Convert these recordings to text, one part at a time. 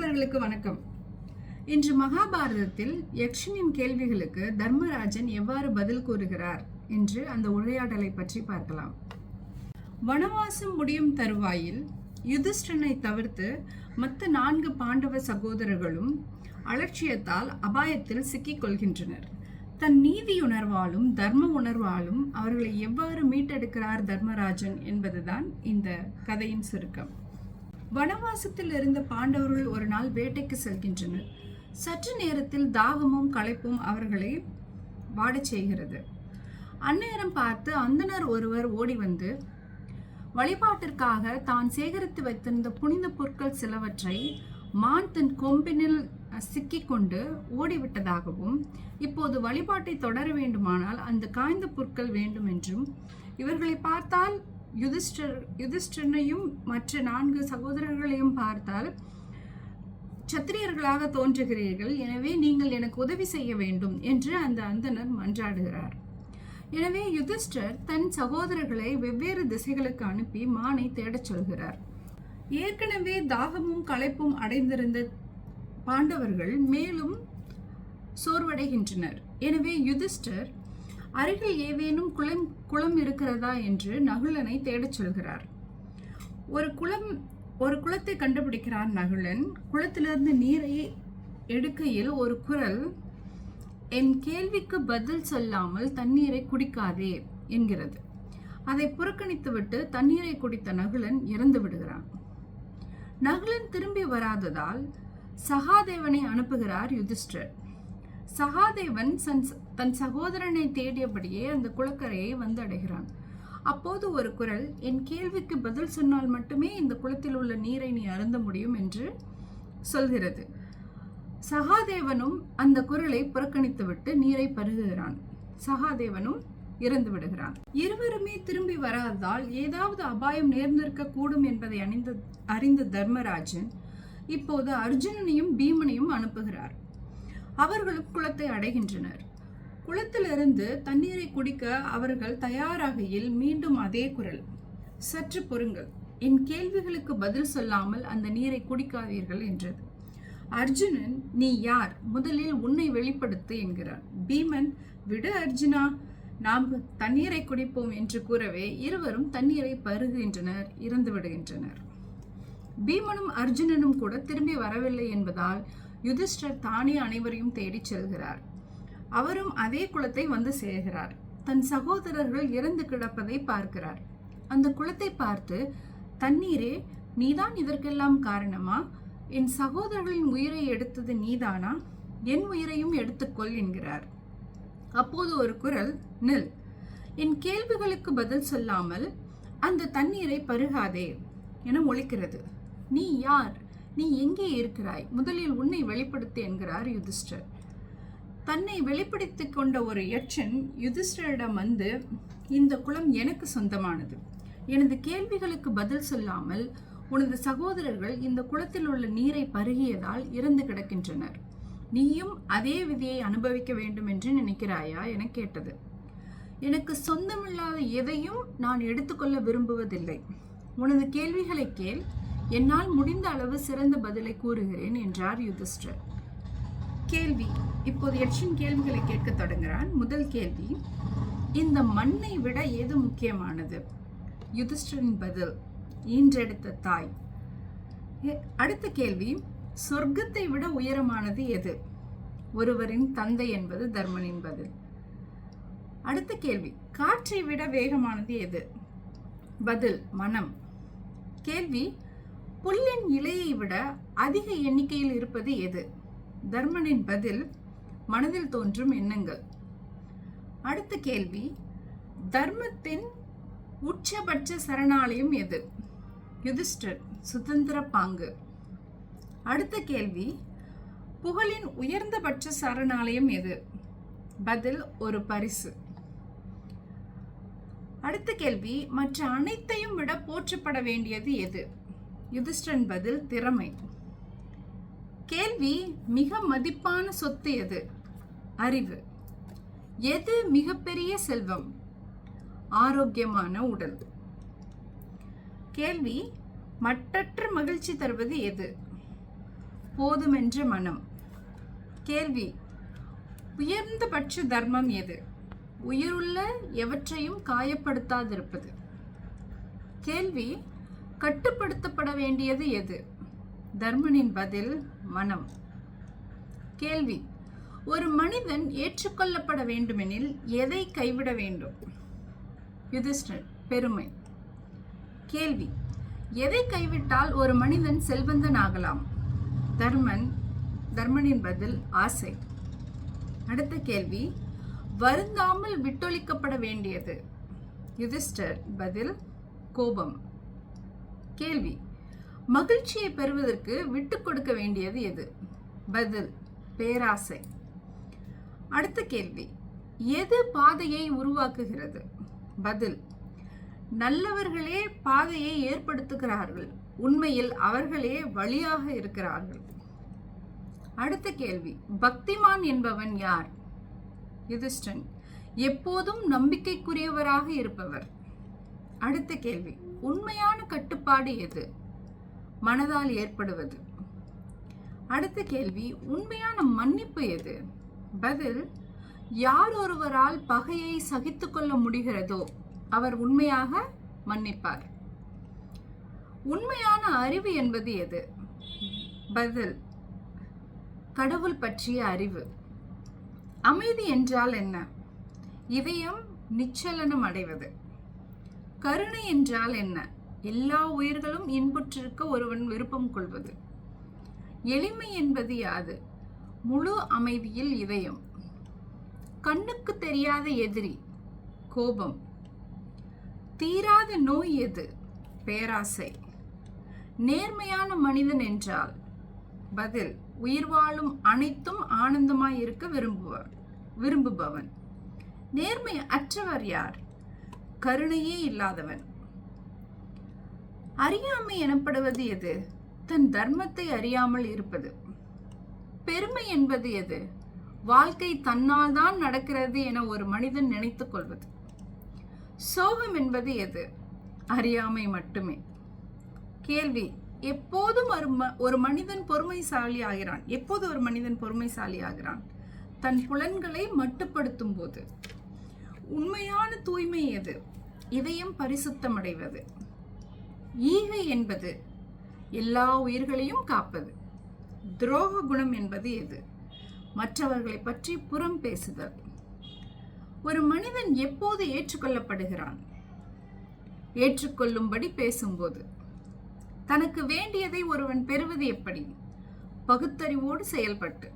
நண்பர்களுக்கு வணக்கம். இன்று மகாபாரதத்தில் யக்ஷனின் கேள்விகளுக்கு தர்மராஜன் எவ்வாறு பதில் கூறுகிறார் என்று அந்த உரையாடலை பற்றி பார்க்கலாம். வனவாசம் முடியும் தருவாயில் யுதிஷ்டனை தவிர்த்து மற்ற நான்கு பாண்டவ சகோதரர்களும் அலட்சியத்தால் அபாயத்தில் சிக்கிக் கொள்கின்றனர் தன் நீதியுணர்வாலும் தர்ம உணர்வாலும் அவர்களை எவ்வாறு மீட்டெடுக்கிறார் தர்மராஜன் என்பதுதான் இந்த கதையின் சுருக்கம். வனவாசத்தில் இருந்த பாண்டவர்கள் ஒரு நாள் வேட்டைக்கு செல்கின்றனர். சற்று நேரத்தில் தாகமும் களைப்பும் அவர்களை வாடச் செய்கிறது. அந்நேரம் பார்த்து அந்தனர் ஒருவர் ஓடி வந்து வழிபாட்டிற்காக தான் சேகரித்து வைத்திருந்த புனித பொருட்கள் சிலவற்றை மான் தன் கொம்பினில் சிக்கிக்கொண்டு ஓடிவிட்டதாகவும் இப்போது வழிபாட்டை தொடர வேண்டுமானால் அந்த காய்ந்த பொருட்கள் வேண்டும் என்றும் இவர்களை பார்த்தால் யுதிஷ்டர் யுதிஷ்டனையும் மற்ற நான்கு சகோதரர்களையும் பார்த்தால் சத்திரியர்களாக தோன்றுகிறீர்கள். எனவே நீங்கள் எனக்கு உதவி செய்ய வேண்டும் என்று அந்த அந்தனர் மன்றாடுகிறார். எனவே யுதிஷ்டர் தன் சகோதரர்களை வெவ்வேறு திசைகளுக்கு அனுப்பி மானை தேடச் சொல்கிறார். ஏற்கனவே தாகமும் களைப்பும் அடைந்திருந்த பாண்டவர்கள் மேலும் சோர்வடைகின்றனர். எனவே யுதிஷ்டர் அருகில் ஏதேனும் குளம் குளம் இருக்கிறதா என்று நகுலனை தேடச் சொல்கிறார். ஒரு குளம் ஒரு குளத்தை கண்டுபிடிக்கிறார் நகுலன். குளத்திலிருந்து நீரை எடுக்கையில் ஒரு குரல் என் கேள்விக்கு பதில் சொல்லாமல் தண்ணீரை குடிக்காதே என்கிறது. அதை புறக்கணித்துவிட்டு தண்ணீரை குடித்த நகுலன் இறந்து விடுகிறான். நகுலன் திரும்பி வராததால் சகாதேவனை அனுப்புகிறார் யுதிஷ்டர் சகாதேவன் தன் சகோதரனை தேடியபடியே அந்த குளக்கரையை வந்து அடைகிறான் அப்போது ஒரு குரல் என் கேள்விக்கு பதில் சொன்னால் மட்டுமே இந்த குளத்தில் உள்ள நீரை நீ அருந்த முடியும் என்று சொல்கிறது. சகாதேவனும் அந்த குரலை புறக்கணித்துவிட்டு நீரை பருகுகிறான். சகாதேவனும் இறந்து விடுகிறான். இருவருமே திரும்பி வராததால் ஏதாவது அபாயம் நேர்ந்திருக்க கூடும் என்பதை அணிந்த அறிந்த தர்மராஜன் இப்போது அர்ஜுனனையும் பீமனையும் அனுப்புகிறார். அவர்களும் குளத்தை அடைகின்றனர். குளத்திலிருந்து தண்ணீரை குடிக்க அவர்கள் தயாராகையில் மீண்டும் அதே குரல். சற்று பொறுங்கள் என் கேள்விகளுக்கு பதில் சொல்லாமல் அந்த நீரை குடிக்காதீர்கள் என்றது. அர்ஜுனன் நீ யார்? முதலில் உன்னை வெளிப்படுத்து என்கிறான். பீமன் விடு அர்ஜுனா நாம் தண்ணீரை குடிப்போம் என்று கூறவே இருவரும் தண்ணீரை பருகுகின்றனர் இறந்து விடுகின்றனர் பீமனும் அர்ஜுனனும் கூட திரும்பி வரவில்லை என்பதால் யுதிஷ்டர் தானே அனைவரையும் தேடிச் செல்கிறார். அவரும் அதே குளத்தை வந்து சேர்கிறார் தன் சகோதரர்கள் இறந்து கிடப்பதை பார்க்கிறார். அந்த குளத்தை பார்த்து தண்ணீரே நீதான் இதற்கெல்லாம் காரணமா? என் சகோதரர்களின் உயிரை எடுத்தது நீதானா? என் உயிரையும் எடுத்துக்கொள் என்கிறார். அப்போது ஒரு குரல் நில். என் கேள்விகளுக்கு பதில் சொல்லாமல் அந்த தண்ணீரை பருகாதே என ஒழிக்கிறது நீ யார்? நீ எங்கே இருக்கிறாய்? முதலில் உன்னை வெளிப்படுத்து என்கிறார் யுதிஷ்டர். தன்னை வெளிப்படுத்தி கொண்ட ஒரு யட்சன் யுதிஷ்டரிடம் வந்து இந்த குளம் எனக்கு சொந்தமானது. எனது கேள்விகளுக்கு பதில் சொல்லாமல் உனது சகோதரர்கள் இந்த குளத்தில் உள்ள நீரை பருகியதால் இறந்து கிடக்கின்றனர். நீயும் அதே விதியை அனுபவிக்க வேண்டும் என்று நினைக்கிறாயா? என கேட்டது. எனக்கு சொந்தமில்லாத எதையும் நான் எடுத்துக்கொள்ள விரும்புவதில்லை. உனது கேள்விகளை கேள். என்னால் முடிந்த அளவு சிறந்த பதிலை கூறுகிறேன் என்றார் யுதிஷ்டர் கேள்வி. இப்போது யட்சின் கேள்விகளை கேட்க தொடங்குகிறான். முதல் கேள்வி இந்த மண்ணை விட எது முக்கியமானது? யுதிஷ்டரின் பதில் ஈன்றெடுத்த தாய். அடுத்த கேள்வி சொர்க்கத்தை விட உயரமானது எது? ஒருவரின் தந்தை என்பது தர்மனின் பதில். அடுத்த கேள்வி காற்றை விட வேகமானது எது? பதில் மனம். கேள்வி புல்லின் இலையை விட அதிக எண்ணிக்கையில் இருப்பது எது? தர்மனின் பதில் மனதில் தோன்றும் எண்ணங்கள். அடுத்த கேள்வி தர்மத்தின் உச்சபட்ச சரணாலயம் எது? யுதிஷ்டர் சுதந்திர பாங்கு. அடுத்த கேள்வி புகழின் உயர்ந்தபட்ச சரணாலயம் எது? பதில் ஒரு பரிசு. அடுத்த கேள்வி மற்ற அனைத்தையும் விட போற்றப்பட வேண்டியது எது? யுதிஷ்டன் பதில் திறமை. கேள்வி மிக மதிப்பான சொத்து எது? அறிவு. எது மிகப்பெரிய செல்வம்? ஆரோக்கியமான உடல். கேள்வி மட்டற்ற மகிழ்ச்சி தருவது எது? போதுமென்ற மனம். கேள்வி உயர்ந்தபட்ச தர்மம் எது? உயிருள்ள எவற்றையும் காயப்படுத்தாதிருப்பது. கேள்வி கட்டுப்படுத்தப்பட வேண்டியது எது? தர்மனின் பதில் மனம். கேள்வி. ஒரு மனிதன் ஏற்றுக்கொள்ளப்பட வேண்டுமெனில் எதை கைவிட வேண்டும்? யுதிஷ்டர் பெருமை. கேள்வி. எதை கைவிட்டால் ஒரு மனிதன் செல்வந்தன் ஆகலாம்? தர்மன் தர்மனின் பதில் ஆசை. அடுத்த கேள்வி. வருந்தாமல் விட்டொழிக்கப்பட வேண்டியது. யுதிஷ்டர் பதில் கோபம். கேள்வி. மகிழ்ச்சியை பெறுவதற்கு விட்டு கொடுக்க வேண்டியது எது? பதில் பேராசை. அடுத்த கேள்வி எது பாதையை உருவாக்குகிறது? பதில் நல்லவர்களே பாதையை ஏற்படுத்துகிறார்கள். உண்மையில் அவர்களே வழியாக இருக்கிறார்கள். அடுத்த கேள்வி பக்திமான் என்பவன் யார்? யுதிஷ்டன் எப்போதும் நம்பிக்கைக்குரியவராக இருப்பவர். அடுத்த கேள்வி. உண்மையான கட்டுப்பாடு எது? மனதால் ஏற்படுவது. அடுத்த கேள்வி உண்மையான மன்னிப்பு எது? பதில் யார் ஒருவரால் பகையை சகித்துக்கொள்ள முடிகிறதோ அவர் உண்மையாக மன்னிப்பார். உண்மையான அறிவு என்பது எது? பதில் கடவுள் பற்றிய அறிவு. அமைதி என்றால் என்ன? இதயம் நிச்சலனம் அடைவது. கருணை என்றால் என்ன? எல்லா உயிர்களும் இன்புற்றிருக்க ஒருவன் விருப்பம் கொள்வது. எளிமை என்பது யாது? முழு அமைதியில் இதயம். கண்ணுக்கு தெரியாத எதிரி கோபம். தீராத நோய் எது? பேராசை. நேர்மையான மனிதன் என்றால் பதில் உயிர் வாழும் அனைத்தும் ஆனந்தமாய் இருக்க விரும்புவர் விரும்புபவன். நேர்மை அற்றவர் யார்? கருணையே இல்லாதவன். அறியாமை எனப்படுவது எது? தன் தர்மத்தை அறியாமல் இருப்பது. பெருமை என்பது எது? வாழ்க்கை தன்னால் தான் நடக்கிறது என ஒரு மனிதன் நினைத்துக் கொள்வது. சோகம் என்பது எது? அறியாமை மட்டுமே. கேள்வி எப்போதும் ஒரு ம- ஒரு மனிதன் பொறுமைசாலி ஆகிறான்? எப்போது ஒரு மனிதன் பொறுமைசாலி ஆகிறான்? தன் புலன்களை மட்டுப்படுத்தும் போது. உண்மையான தூய்மை எது? இதயம் பரிசுத்தமடைவது. ஈகை என்பது எல்லா உயிர்களையும் காப்பது. துரோக குணம் என்பது எது? மற்றவர்களை பற்றி புறம் பேசுதல். ஒரு மனிதன் எப்போது ஏற்றுக்கொள்ளப்படுகிறான்? ஏற்றுக்கொள்ளும்படி பேசும்போது. தனக்கு வேண்டியதை ஒருவன் பெறுவது எப்படி? பகுத்தறிவோடு செயல்பட்டு.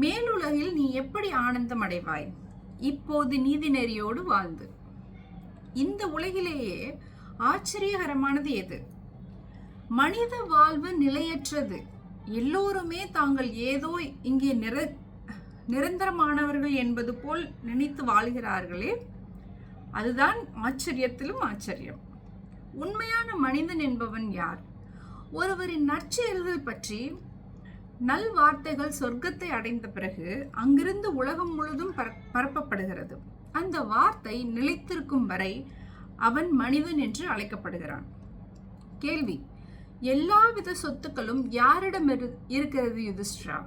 மேலுலகில் நீ எப்படி ஆனந்தம் அடைவாய் இப்போது நீதி நெறியோடு வாழ்ந்து. இந்த உலகிலேயே ஆச்சரியகரமானது எது? மனித வாழ்வு நிலையற்றது. எல்லோருமே தாங்கள் ஏதோ இங்கே நிர நிரந்தரமானவர்கள் என்பது போல் நினைத்து வாழ்கிறார்களே அதுதான் ஆச்சரியத்திலும் ஆச்சரியம். உண்மையான மனிதன் என்பவன் யார்? ஒருவரின் நற்செயல்கள் பற்றி நல் வார்த்தைகள் சொர்க்கத்தை அடைந்த பிறகு அங்கிருந்து உலகம் முழுதும் பரப்பப்படுகிறது. அந்த வார்த்தை நிலைத்திருக்கும் வரை அவன் மனிதன் என்று அழைக்கப்படுகிறான். கேள்வி எல்லாவித சொத்துக்களும் யாரிடம் இரு- இருக்கிறது யுதிஷ்டிரா?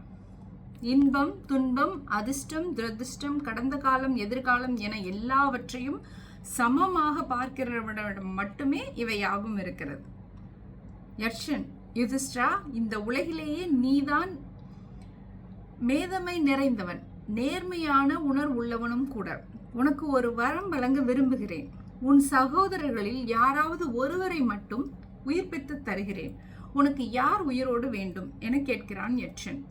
இன்பம் துன்பம் அதிர்ஷ்டம் துரதிர்ஷ்டம் கடந்த காலம் எதிர்காலம் என எல்லாவற்றையும் சமமாக பார்க்கிறவனிடம் மட்டுமே இவை யாவும் இருக்கிறது. யர்ஷன் யுதிஷ்டிரா இந்த உலகிலேயே நீதான் மேதமை நிறைந்தவன். நேர்மையான உணர்வுள்ளவனும் கூட. உனக்கு ஒரு வரம் வழங்க விரும்புகிறேன். உன் சகோதரர்களில் யாராவது ஒருவரை மட்டும் உயிர்ப்பித்து தருகிறேன். உனக்கு யார் உயிரோடு வேண்டும்? என கேட்கிறான் யட்சன்.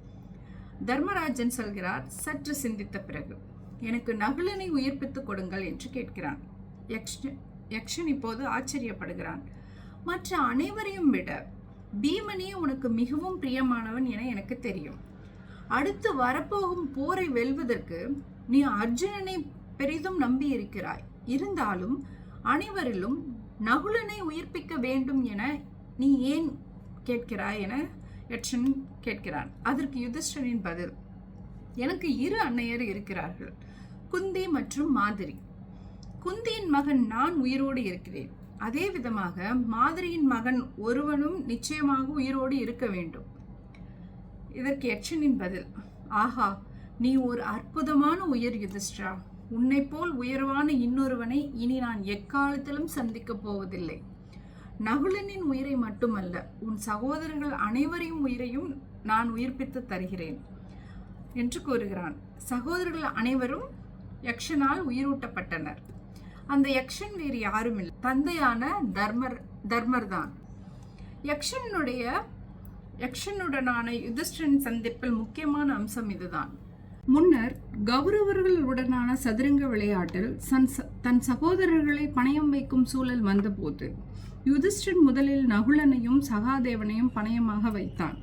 தர்மராஜன் சொல்கிறார் சற்று சிந்தித்த பிறகு. எனக்கு நகுலனை உயிர்ப்பித்து கொடுங்கள் என்று கேட்கிறான். யக்ஷன் யக்ஷன் இப்போது ஆச்சரியப்படுகிறான். மற்ற அனைவரையும் விட பீமனே உனக்கு மிகவும் பிரியமானவன் என எனக்கு தெரியும். அடுத்து வரப்போகும் போரை வெல்வதற்கு நீ அர்ஜுனனை பெரிதும் நம்பியிருக்கிறாய். இருந்தாலும் அனைவரிலும் நகுலனை உயிர்ப்பிக்க வேண்டும் என நீ ஏன் கேட்கிறாய் என யட்சன் கேட்கிறான். அதற்கு யுதிஷ்டனின் பதில் எனக்கு இரு அன்னையர் இருக்கிறார்கள் குந்தி மற்றும் மாதிரி குந்தியின் மகன் நான் உயிரோடு இருக்கிறேன். அதே விதமாக மாதிரியின் மகன் ஒருவனும் நிச்சயமாக உயிரோடு இருக்க வேண்டும். இதற்கு எச்சனின் பதில் ஆஹா நீ ஒரு அற்புதமான உயர் யுதிஷ்டா உன்னை போல் உயர்வான இன்னொருவனை இனி நான் எக்காலத்திலும் சந்திக்கப் போவதில்லை. நகுலனின் உயிரை மட்டுமல்ல உன் சகோதரர்கள் அனைவரையும் உயிரையும் நான் உயிர்ப்பித்து தருகிறேன் என்று கூறுகிறான். சகோதரர்கள் அனைவரும் யக்ஷனால் உயிரூட்டப்பட்டனர். அந்த யக்ஷன் வேறு யாரும் இல்லை. தந்தையான தர்மர் தர்மர் தான் யக்ஷனுடைய யக்ஷனுடனான யுதிஷ்டன் சந்திப்பில் முக்கியமான அம்சம் இதுதான். முன்னர் கௌரவர்களுடனான சதுரங்க விளையாட்டில் சன் தன் சகோதரர்களை பணயம் வைக்கும் சூழல் வந்தபோது யுதிஷ்டன் முதலில் நகுலனையும் சகாதேவனையும் பணயமாக வைத்தான்.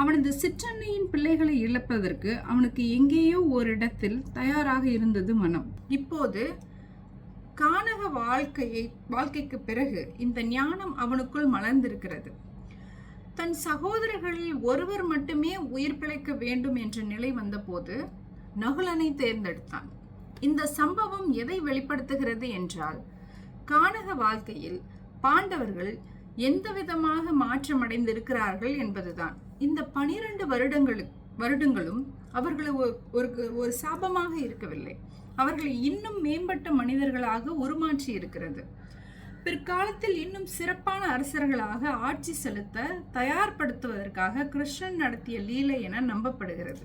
அவனது சிற்றன்னையின் பிள்ளைகளை இழப்பதற்கு அவனுக்கு எங்கேயோ ஓரிடத்தில் தயாராக இருந்தது மனம். இப்போது கானக வாழ்க்கையை வாழ்க்கைக்கு பிறகு இந்த ஞானம் அவனுக்குள் மலர்ந்திருக்கிறது. தன் சகோதரர்களில் ஒருவர் மட்டுமே உயிர் பிழைக்க வேண்டும் என்ற நிலை வந்தபோது நகுலனை தேர்ந்தெடுத்தான். இந்த சம்பவம் எதை வெளிப்படுத்துகிறது என்றால் கானக வாழ்க்கையில் பாண்டவர்கள் எந்த விதமாக மாற்றமடைந்திருக்கிறார்கள் என்பதுதான். இந்த பனிரெண்டு வருடங்களுக்கு வருடங்களும் அவர்களை ஒரு ஒரு சாபமாக இருக்கவில்லை. அவர்களை இன்னும் மேம்பட்ட மனிதர்களாக உருமாற்றி இருக்கிறது. பிற்காலத்தில் இன்னும் சிறப்பான அரசர்களாக ஆட்சி செலுத்த தயார்படுத்துவதற்காக கிருஷ்ணன் நடத்திய லீலை என நம்பப்படுகிறது.